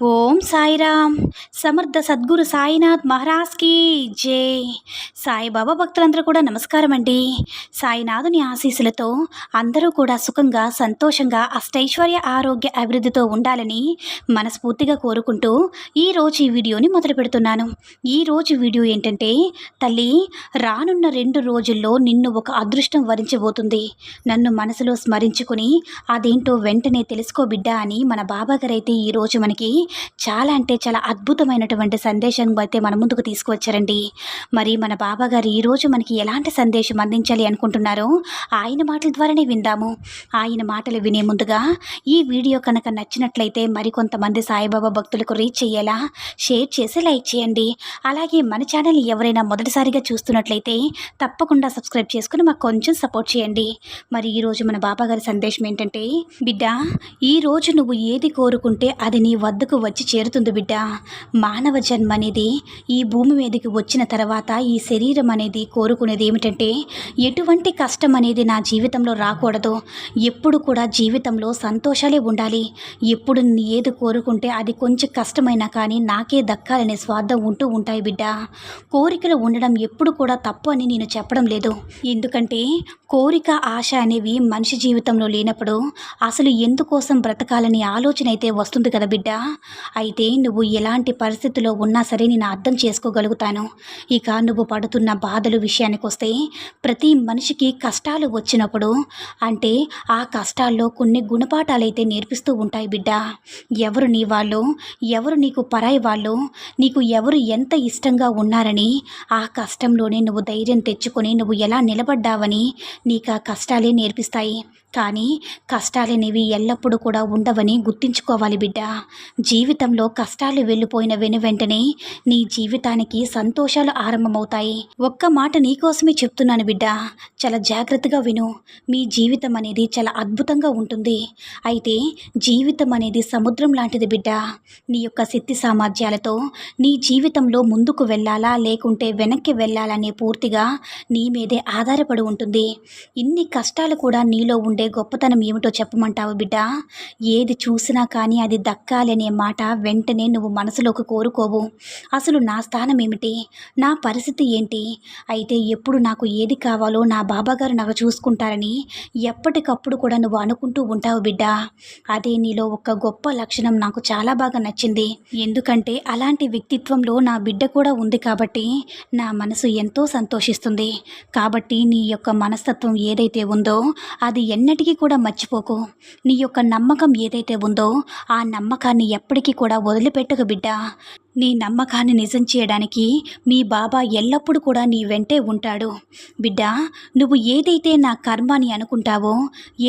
ఓం సాయిరామ్. సమర్థ సద్గురు సాయినాథ్ మహారాజ్కి జై. సాయిబాబా భక్తులందరూ కూడా నమస్కారం అండి సాయినాథుని ఆశీస్సులతో అందరూ కూడా సుఖంగా సంతోషంగా అష్టైశ్వర్య ఆరోగ్య అభివృద్ధితో ఉండాలని మనస్ఫూర్తిగా కోరుకుంటూ ఈరోజు ఈ వీడియోని మొదలు పెడుతున్నాను. ఈరోజు వీడియో ఏంటంటే తల్లి రానున్న రెండు రోజుల్లో నిన్ను ఒక అదృష్టం వరించబోతుంది. నన్ను మనసులో స్మరించుకుని అదేంటో వెంటనే తెలుసుకో బిడ్డా అని మన బాబాగారైతే అయితే ఈరోజు మనకి చాలా అంటే చాలా అద్భుతమైనటువంటి సందేశం అయితే మన ముందుకు తీసుకువచ్చారండి. మరి మన బాబా గారు ఈరోజు మనకి ఎలాంటి సందేశం అందించాలి అనుకుంటున్నారో ఆయన మాటల ద్వారానే విందాము. ఆయన మాటలు వినే ముందుగా ఈ వీడియో కనుక నచ్చినట్లయితే మరికొంతమంది సాయిబాబా భక్తులకు రీచ్ అయ్యేలా షేర్ చేసి లైక్ చేయండి. అలాగే మన ఛానల్ ఎవరైనా మొదటిసారిగా చూస్తున్నట్లయితే తప్పకుండా సబ్స్క్రైబ్ చేసుకుని మాకు కొంచెం సపోర్ట్ చేయండి. మరి ఈరోజు మన బాబా గారి సందేశం ఏంటంటే బిడ్డ ఈరోజు నువ్వు ఏది కోరుకుంటే అది నీ వద్దకు వచ్చి చేరుతుంది బిడ్డ. మానవ జన్మ అనేది ఈ భూమి మీదకి వచ్చిన తర్వాత ఈ శరీరం అనేది కోరుకునేది ఏమిటంటే ఎటువంటి కష్టం అనేది నా జీవితంలో రాకూడదు. ఎప్పుడు కూడా జీవితంలో సంతోషాలే ఉండాలి. ఎప్పుడు ఏది కోరుకుంటే అది కొంచెం కష్టమైనా కానీ నాకే దక్కాలనే స్వార్థం ఉంటూ ఉంటాయి బిడ్డ. కోరికలు ఉండడం ఎప్పుడు కూడా తప్పు అని నేను చెప్పడం లేదు. ఎందుకంటే కోరిక ఆశ అనేవి మనిషి జీవితంలో లేనప్పుడు అసలు ఎందుకోసం బ్రతకాలని ఆలోచన అయితే వస్తుంది కదా బిడ్డ. అయితే నువ్వు ఎలాంటి పరిస్థితిలో ఉన్నా సరే నేను అర్థం చేసుకోగలుగుతాను. ఇక నువ్వు పడుతున్న బాధలు విషయానికి వస్తే ప్రతి మనిషికి కష్టాలు వచ్చినప్పుడు అంటే ఆ కష్టాల్లో కొన్ని గుణపాఠాలు అయితే నేర్పిస్తూ ఉంటాయి బిడ్డ. ఎవరు నీ వాళ్ళు ఎవరు నీకు పరాయి వాళ్ళు నీకు ఎవరు ఎంత ఇష్టంగా ఉన్నారని ఆ కష్టంలోనే నువ్వు ధైర్యం తెచ్చుకొని నువ్వు ఎలా నిలబడ్డావని నీకు ఆ కష్టాలే నేర్పిస్తాయి. కానీ కష్టాలనేవి ఎల్లప్పుడూ కూడా ఉండవని గుర్తించుకోవాలి బిడ్డ. జీవితంలో కష్టాలు వెళ్ళిపోయిన వెను వెంటనే నీ జీవితానికి సంతోషాలు ఆరంభమవుతాయి. ఒక్క మాట నీకోసమే చెప్తున్నాను బిడ్డ. చాలా జాగ్రత్తగా విను. మీ జీవితం అనేది చాలా అద్భుతంగా ఉంటుంది. అయితే జీవితం అనేది సముద్రం లాంటిది బిడ్డ. నీ యొక్క శక్తి సామర్థ్యాలతో నీ జీవితంలో ముందుకు వెళ్ళాలా లేకుంటే వెనక్కి వెళ్ళాలనే పూర్తిగా నీ మీదే ఆధారపడి ఉంటుంది. ఇన్ని కష్టాలు కూడా నీలో ఉండే గొప్పతనం ఏమిటో చెప్పమంటావు బిడ్డ? ఏది చూసినా కానీ అది దక్కాలి అనే మాట వెంటనే నువ్వు మనసులోకి కోరుకోవు. అసలు నా స్థానం ఏమిటి? నా పరిస్థితి ఏంటి? అయితే ఎప్పుడు నాకు ఏది కావాలో నా బాబాగారు నాకు చూసుకుంటారని ఎప్పటికప్పుడు కూడా నువ్వు అనుకుంటూ ఉంటావు బిడ్డ. అదే నీలో ఒక గొప్ప లక్షణం నాకు చాలా బాగా నచ్చింది. ఎందుకంటే అలాంటి వ్యక్తిత్వంలో నా బిడ్డ కూడా ఉంది కాబట్టి నా మనసు ఎంతో సంతోషిస్తుంది. కాబట్టి నీ యొక్క మనస్తత్వం ఏదైతే ఉందో అది ఎన్నటికీ కూడా మర్చిపోకు. నీ యొక్క నమ్మకం ఏదైతే ఉందో ఆ నమ్మకాన్ని ఎప్పటికీ కూడా వదిలిపెట్టకు బిడ్డ. నీ నమ్మకాన్ని నిజం చేయడానికి మీ బాబా ఎల్లప్పుడూ కూడా నీ వెంటే ఉంటాడు. బిడ్డ నువ్వు ఏదైతే నా కర్మ అని అనుకుంటావో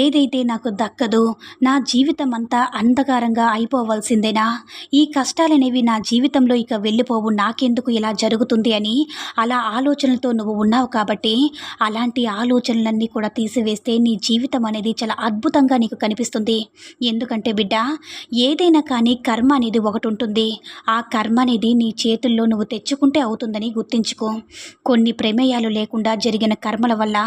ఏదైతే నాకు దక్కదో నా జీవితం అంతా అంధకారంగా అయిపోవలసిందేనా? ఈ కష్టాలనేవి నా జీవితంలో ఇక వెళ్ళిపోవు నాకెందుకు ఇలా జరుగుతుంది అని అలా ఆలోచనలతో నువ్వు ఉన్నావు కాబట్టి అలాంటి ఆలోచనలన్నీ కూడా తీసివేస్తే నీ జీవితం అనేది చాలా అద్భుతంగా నీకు కనిపిస్తుంది. ఎందుకంటే బిడ్డ ఏదైనా కానీ కర్మ అనేది ఒకటి ఉంటుంది. ఆ కర్మ అనేది నీ చేతుల్లో నువ్వు తెచ్చుకుంటే అవుతుందని గుర్తించుకో. కొన్ని ప్రమేయాలు లేకుండా జరిగిన కర్మల వల్ల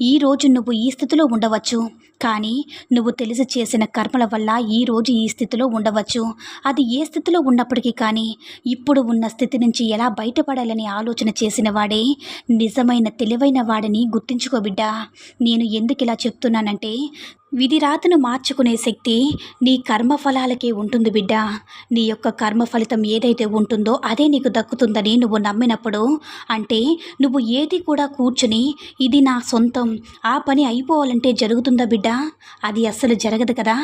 ఈరోజు నువ్వు ఈ స్థితిలో ఉండవచ్చు. కానీ నువ్వు తెలిసి చేసిన కర్మల వల్ల ఈరోజు ఈ స్థితిలో ఉండవచ్చు. అది ఏ స్థితిలో ఉన్నప్పటికీ కానీ ఇప్పుడు ఉన్న స్థితి నుంచి ఎలా బయటపడాలని ఆలోచన చేసిన వాడే నిజమైన తెలివైన వాడిని గుర్తించుకో బిడ్డా. నేను ఎందుకు ఇలా చెప్తున్నానంటే విధిరాతను మార్చుకునే శక్తి నీ కర్మఫలాలకే ఉంటుంది బిడ్డ. నీ యొక్క కర్మ ఫలితం ఏదైతే ఉంటుందో అదే నీకు దక్కుతుందని నువ్వు నమ్మినప్పుడు అంటే నువ్వు ఏది కూడా కూర్చుని ఇది నా సొంతం ఆ పని అయిపోవాలంటే జరుగుతుందా బిడ్డ? అది అస్సలు జరగదు కదా.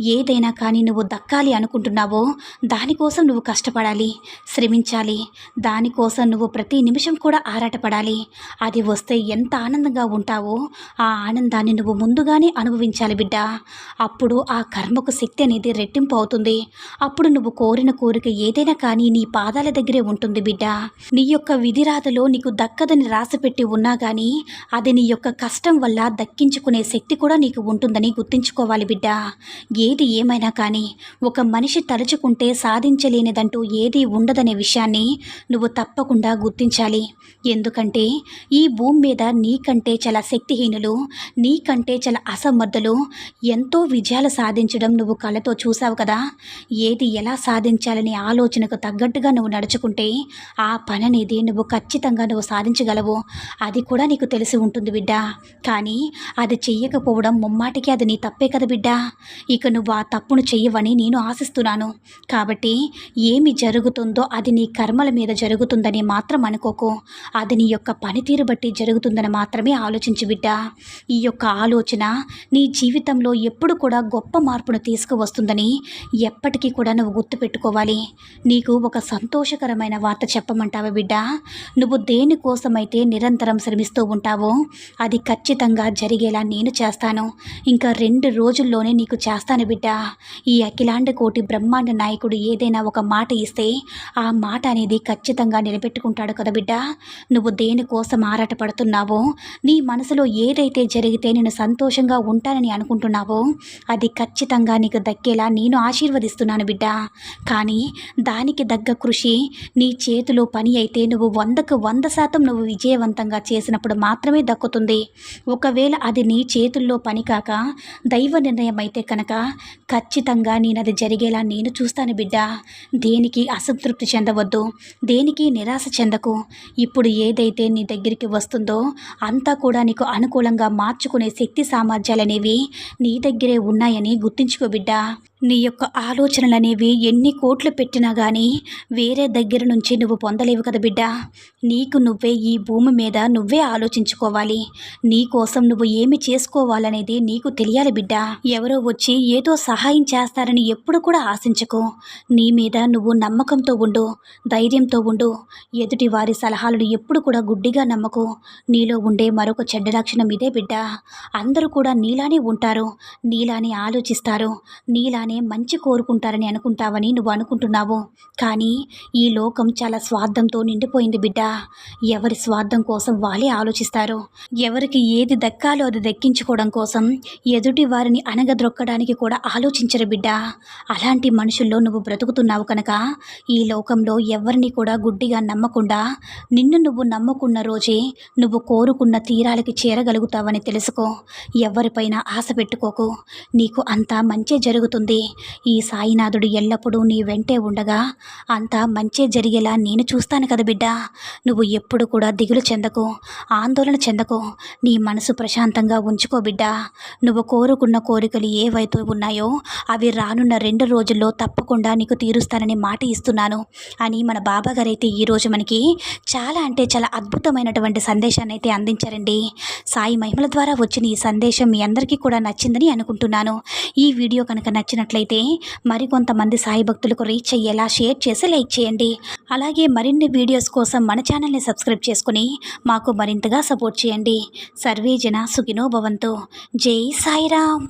ఏదైనా కానీ నువ్వు దక్కాలి అనుకుంటున్నావో దానికోసం నువ్వు కష్టపడాలి శ్రమించాలి. దానికోసం నువ్వు ప్రతి నిమిషం కూడా ఆరాటపడాలి. అది వస్తే ఎంత ఆనందంగా ఉంటావో ఆ ఆనందాన్ని నువ్వు ముందుగానే అనుభవించాలి బిడ్డ. అప్పుడు ఆ కర్మకు శక్తి అనేది రెట్టింపు అవుతుంది. అప్పుడు నువ్వు కోరిన కోరిక ఏదైనా కానీ నీ పాదాల దగ్గరే ఉంటుంది బిడ్డ. నీ యొక్క విధిరాతలో నీకు దక్కదని రాసిపెట్టి ఉన్నా కానీ అది నీ యొక్క కష్టం వల్ల దక్కించుకునే శక్తి కూడా నీకు ఉంటుందని గుర్తుంచుకోవాలి బిడ్డ. ఏది ఏమైనా కానీ ఒక మనిషి తలుచుకుంటే సాధించలేనిదంటూ ఏది ఉండదనే విషయాన్ని నువ్వు తప్పకుండా గుర్తించాలి. ఎందుకంటే ఈ భూమి మీద నీకంటే చాలా శక్తిహీనులు నీకంటే చాలా అసమర్థులు ఎంతో విజయాలు సాధించడం నువ్వు కళ్ళతో చూసావు కదా. ఏది ఎలా సాధించాలనే ఆలోచనకు తగ్గట్టుగా నువ్వు నడుచుకుంటే ఆ పని అనేది నువ్వు ఖచ్చితంగా నువ్వు సాధించగలవు. అది కూడా నీకు తెలిసి ఉంటుంది బిడ్డ. కానీ అది చెయ్యకపోవడం ముమ్మాటికి అది నీ తప్పే కదా బిడ్డ. ఇక నువ్వు ఆ తప్పును చెయ్యవని నేను ఆశిస్తున్నాను. కాబట్టి ఏమి జరుగుతుందో అది నీ కర్మల మీద జరుగుతుందని మాత్రం అనుకోకు. అది నీ యొక్క పనితీరు బట్టి జరుగుతుందని మాత్రమే ఆలోచించు బిడ్డ. ఈ యొక్క ఆలోచన నీ జీవితం జీవితంలో ఎప్పుడు కూడా గొప్ప మార్పును తీసుకువస్తుందని ఎప్పటికీ కూడా నువ్వు గుర్తుపెట్టుకోవాలి. నీకు ఒక సంతోషకరమైన వార్త చెప్పమంటావా బిడ్డ? నువ్వు దేనికోసమైతే నిరంతరం శ్రమిస్తూ ఉంటావో అది ఖచ్చితంగా జరిగేలా నేను చేస్తాను. ఇంకా రెండు రోజుల్లోనే నీకు చేస్తాను బిడ్డ. ఈ అఖిలాండ కోటి బ్రహ్మాండ నాయకుడు ఏదైనా ఒక మాట ఇస్తే ఆ మాట అనేది ఖచ్చితంగా నిలబెట్టుకుంటాడు కదా బిడ్డ. నువ్వు దేనికోసం ఆరాటపడుతున్నావో నీ మనసులో ఏదైతే జరిగితే నేను సంతోషంగా ఉంటానని అనుకుంటున్నావో? అది ఖచ్చితంగా నీకు దక్కేలా నేను ఆశీర్వదిస్తున్నాను బిడ్డ. కానీ దానికి దగ్గ కృషి నీ చేతిలో పని అయితే నువ్వు వందకు వంద శాతం నువ్వు విజయవంతంగా చేసినప్పుడు మాత్రమే దక్కుతుంది. ఒకవేళ అది నీ చేతుల్లో పని కాక దైవ నిర్ణయం అయితే కనుక ఖచ్చితంగా నేను అది జరిగేలా నేను చూస్తాను బిడ్డ. దేనికి అసంతృప్తి చెందవద్దు దేనికి నిరాశ చెందకు. ఇప్పుడు ఏదైతే నీ దగ్గరికి వస్తుందో అంతా కూడా నీకు అనుకూలంగా మార్చుకునే శక్తి సామర్థ్యాలనేవి నీ దగ్గరే ఉన్నాయని గుర్తుంచుకో బిడ్డా. నీ యొక్క ఆలోచనలు అనేవి ఎన్ని కోట్లు పెట్టినా కానీ వేరే దగ్గర నుంచి నువ్వు పొందలేవు కదా బిడ్డ. నీకు నువ్వే ఈ భూమి మీద నువ్వే ఆలోచించుకోవాలి. నీ కోసం నువ్వు ఏమి చేసుకోవాలనేది నీకు తెలియాలి బిడ్డ. ఎవరో వచ్చి ఏదో సహాయం చేస్తారని ఎప్పుడు కూడా ఆశించకు. నీ మీద నువ్వు నమ్మకంతో ఉండు ధైర్యంతో ఉండు. ఎదుటి వారి సలహాలను ఎప్పుడు కూడా గుడ్డిగా నమ్మకు. నీలో ఉండే మరొక చెడ్డ లక్షణం ఇదే బిడ్డ. అందరూ కూడా నీలానే ఉంటారు నీలానే ఆలోచిస్తారు నీలా నీలానే మంచి కోరుకుంటారని అనుకుంటావని నువ్వు అనుకుంటున్నావు. కానీ ఈ లోకం చాలా స్వార్థంతో నిండిపోయింది బిడ్డ. ఎవరి స్వార్థం కోసం వాళ్ళే ఆలోచిస్తారు. ఎవరికి ఏది దక్కాలో అది దక్కించుకోవడం కోసం ఎదుటి వారిని అనగద్రొక్కడానికి కూడా ఆలోచించరు బిడ్డ. అలాంటి మనుషుల్లో నువ్వు బ్రతుకుతున్నావు కనుక ఈ లోకంలో ఎవరిని కూడా గుడ్డిగా నమ్మకుండా నిన్ను నువ్వు నమ్ముకున్న రోజే నువ్వు కోరుకున్న తీరాలకి చేరగలుగుతావని తెలుసుకో. ఎవరిపైన ఆశ పెట్టుకోకు. నీకు అంతా మంచి జరుగుతుంది. ఈ సాయినాథుడు ఎల్లప్పుడూ నీ వెంటే ఉండగా అంతా మంచే జరిగేలా నేను చూస్తాను కదా బిడ్డ. నువ్వు ఎప్పుడు కూడా దిగులు చెందకు ఆందోళన చెందకు నీ మనసు ప్రశాంతంగా ఉంచుకో బిడ్డ. నువ్వు కోరుకున్న కోరికలు ఏవైతే ఉన్నాయో అవి రానున్న రెండు రోజుల్లో తప్పకుండా నీకు తీరుస్తానని మాట ఇస్తున్నాను అని మన బాబాగారు అయితే ఈరోజు మనకి చాలా అంటే చాలా అద్భుతమైనటువంటి సందేశాన్ని అయితే అందించారండి. సాయి మహిమల ద్వారా వచ్చిన ఈ సందేశం మీ అందరికీ కూడా నచ్చిందని అనుకుంటున్నాను. ఈ వీడియో కనుక నచ్చినట్లయితే మరికొంతమంది సాయి భక్తులకు రీచ్ అయ్యేలా షేర్ చేసి లైక్ చేయండి. అలాగే మరిన్ని వీడియోస్ కోసం మన ఛానల్ని సబ్స్క్రైబ్ చేసుకుని మాకు మరింతగా సపోర్ట్ చేయండి. సర్వే జన సుఖినో భవంతు. జై సాయిరామ్.